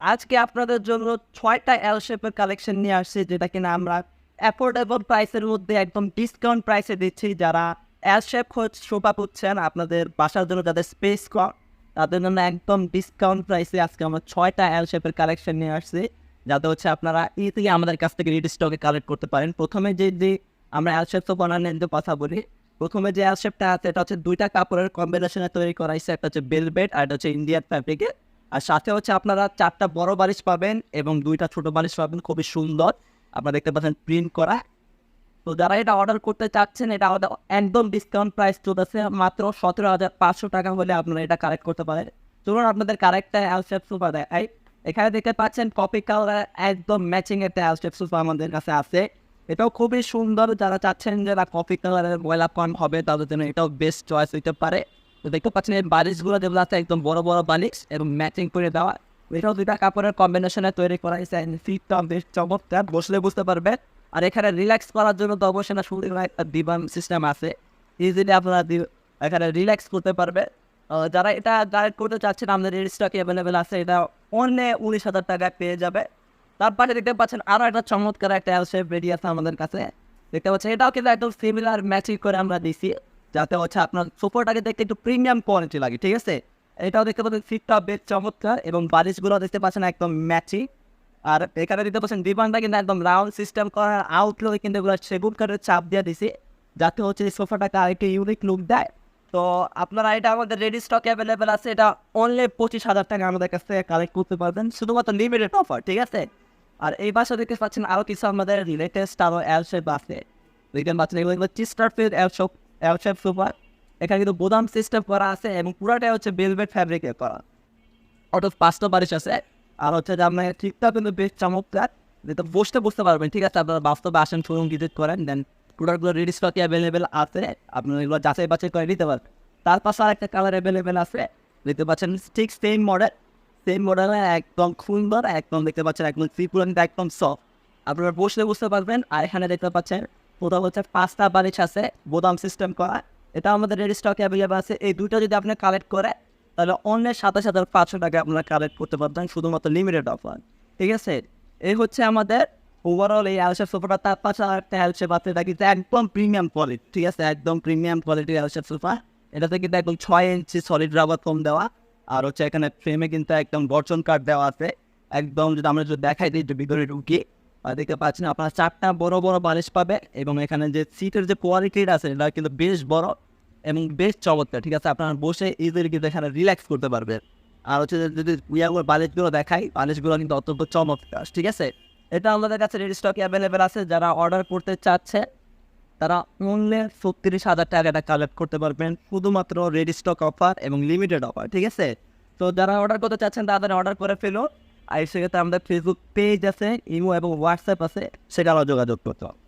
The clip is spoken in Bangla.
আজকে আপনাদের জন্য ছয়টা এল শেপের কালেকশন নিয়ে আসছি, যেটা কিনা আমরা অ্যাফোর্ডেবল প্রাইসের মধ্যে একদম ডিসকাউন্ট প্রাইসে দিচ্ছি। যারা এল শেপ সোফা খুঁজছেন আপনাদের বাসার জন্য যাদের স্পেস কম, তাদের জন্য একদম ডিসকাউন্ট প্রাইসে আজকে আমরা ছয়টা এল শেপের কালেকশন নিয়ে আসছি। যাতে হচ্ছে আপনারা ই থেকে আমাদের কাছ থেকে রিড স্টকে কালেক্ট করতে পারেন। প্রথমে যে যে আমরা এল শেপ সোফা নিয়ে কথা বলি, প্রথমে যে এল শেপটা আছে, এটা হচ্ছে দুইটা কাপড়ের কম্বিনেশনে তৈরি করা হয়েছে। একটা হচ্ছে বেলবেট আর একটা হচ্ছে ইন্ডিয়ান ফ্যাব্রিকের আর সাথে হচ্ছে আপনারা চারটা বড় বালিশ পাবেন এবং দুইটা ছোট বালিশ পাবেন, খুবই সুন্দর। আপনারা দেখতে পাচ্ছেন প্রিন্ট করা। তো যারা এটা অর্ডার করতে চাচ্ছেন, এটা আমাদের একদম ডিসকাউন্ট প্রাইস চলতেছে, মাত্র সতেরো হাজার পাঁচশো টাকা হলে আপনারা এটা কালেক্ট করতে পারেন। চলুন আপনাদের কারেক্টটা অ্যালসেপ সুপার দেখাই। এখানে দেখতে পাচ্ছেন কপি কালার একদম ম্যাচিং একটা অ্যালসেপ সুপার আমাদের কাছে আছে। এটাও খুবই সুন্দর, যারা চাচ্ছেন যারা কপি কালারের ময়লা কম হবে, তাদের জন্য এটাও বেস্ট চয়েস হইতে পারে। দেখতে পাচ্ছেন এই বালিশগুলো যেগুলো আছে একদম বড় বড় বালিশ এবং ম্যাচিং করে দেওয়া। এটাও দুইটা কাপড়ের কম্বিনেশনে তৈরি করা হয়েছে। সিটটা বেশ চমৎকার, বসলে বুঝতে পারবে আর এখানে রিল্যাক্স করার জন্য তো অবশ্যই না শুধু একটা দিবান সিস্টেম আছে। ইজিলি আপনারা এখানে রিল্যাক্স করতে পারবে যারা এটা ডাইরেক্ট করতে চাচ্ছেন, আমাদের স্টক অ্যাভেলেবেল আছে, এটা অন্য উনিশ হাজার টাকায় পেয়ে যাবে। তারপরে দেখতে পাচ্ছেন আরও একটা চমৎকার একটা এল রেডি আছে আমাদের কাছে। দেখতে পাচ্ছেন, এটাও কিন্তু একদম সিমিলার ম্যাচিং করে আমরা দিছি। যাতে হচ্ছে আপনার সোফাটাকে দেখতে একটু প্রিমিয়াম কোয়ালিটি লাগে, ঠিক আছে? এটাও দেখতে পাচ্ছেন সিটটা বেশ চমৎকার এবং বালিশগুলো দেখতে পাচ্ছেন একদম ম্যাচিং। আর এখানে দেখতে পাচ্ছেন ডিমান্ডটা কিন্তু একদম রাউন্ড সিস্টেম করার আউটলুক কিন্তু এগুলো সেগুন কাঠের চাপ দিয়ে দিছি, যাতে হচ্ছে এই সোফাটাকে আরেকটু ইউনিক লুক দেয়। তো আপনারা এটা আমাদের রেডি স্টক অ্যাভেলেবেল আছে, এটা অনলি পঁচিশ হাজার টাকা আমাদের কাছ থেকে কালেক্ট করতে পারবেন, শুধুমাত্র লিমিটেড অফার ঠিক আছে? আর এই বাসা দেখতে পাচ্ছেন আরও কিছু আমাদের লেটেস্ট আরও এল শেপ আছে। দেখতে পাচ্ছেন এগুলো chesterfield L shape L shape sofa এখানে কিন্তু বোদাম সিস্টেম করা আছে এবং পুরাটাই হচ্ছে বেলভেট ফ্যাব্রিকের করা। অর্থাৎ পাঁচটা বারিশ আছে। আর হচ্ছে যে আপনার ঠিকঠাক কিন্তু বেশ চমৎকার। যেটা বসতে বুঝতে পারবেন, ঠিক আছে? আপনারা বাস্তবে আসেন শোরুম ভিজিট করেন দেন প্রোডাক্টগুলো রেডি স্টকে অ্যাভেলেবেল আছে। আপনারা এগুলো যাচাই বাছাই করে নিতে পারবেন। তার পাশে আরেকটা কালার অ্যাভেলেবেল আছে। দেখতে পাচ্ছেন ঠিক সেম মডেল সেম মডেলে একদম সুন্দর, একদম দেখতে পাচ্ছেন একদম ত্রিপুরা একদম সফট আপনারা বসলে বুঝতে পারবেন। আর এখানে দেখতে পাচ্ছেন কোথাও হচ্ছে পাঁচটা বালিশ আছে বোদাম সিস্টেম করা। এটা আমাদের রেডি স্টকে অ্যাভেলেবেল আছে। এই দুটো যদি আপনি কালেক্ট করে, তাহলে অন্য সাতাশ হাজার পাঁচশো টাকা আপনারা কালেক্ট করতে পারবেন, শুধুমাত্র লিমিটেড অফার ঠিক আছে? এই হচ্ছে আমাদের ওভারঅল এই অ্যালসেপ সোফাটা। তার পাশে একটা অ্যালসেপ আছে, এটা কিন্তু একদম প্রিমিয়াম কোয়ালিটি ঠিক আছে? একদম প্রিমিয়াম কোয়ালিটির অ্যালসেপ সোফা। এটাতে কিন্তু একদম ছয় ইঞ্চি সলিড রাবার ফোম দেওয়া। আর হচ্ছে এখানে ফ্রেমে কিন্তু একদম বর্জন কার্ড দেওয়া আছে। একদম যদি আমরা যদি দেখাই দিই ভিতরে ঢুকি। দেখতে পাচ্ছেন আপনারা চারটা বড় বড় বালিশ পাবে এবং এখানে যে সিটের যে কোয়ালিটিটা আছে, এটা কিন্তু বেশ বড় এবং বেশ চমৎকার, ঠিক আছে? আপনারা বসে ইজিলি কিন্তু এখানে রিল্যাক্স করতে পারবেন। আর হচ্ছে যদি ইয়াগুলো বালিশগুলো দেখাই, বালিশগুলো কিন্তু অত্যন্ত চমৎকার, ঠিক আছে? এটা আমাদের কাছে রেডি স্টকে অ্যাভেলেবেল আছে, যারা অর্ডার করতে চাচ্ছে, তারা অনলি ছত্রিশ হাজার টাকাটা কালেক্ট করতে পারবেন, শুধুমাত্র রেডি স্টক অফার এবং লিমিটেড অফার ঠিক আছে? তো যারা অর্ডার করতে চাচ্ছেন তাদের অর্ডার করে ফেলো আর সেক্ষেত্রে আমাদের ফেসবুক পেজ আছে ইমো এবং হোয়াটসঅ্যাপ আছে সেখানেও যোগাযোগ করতে হবে।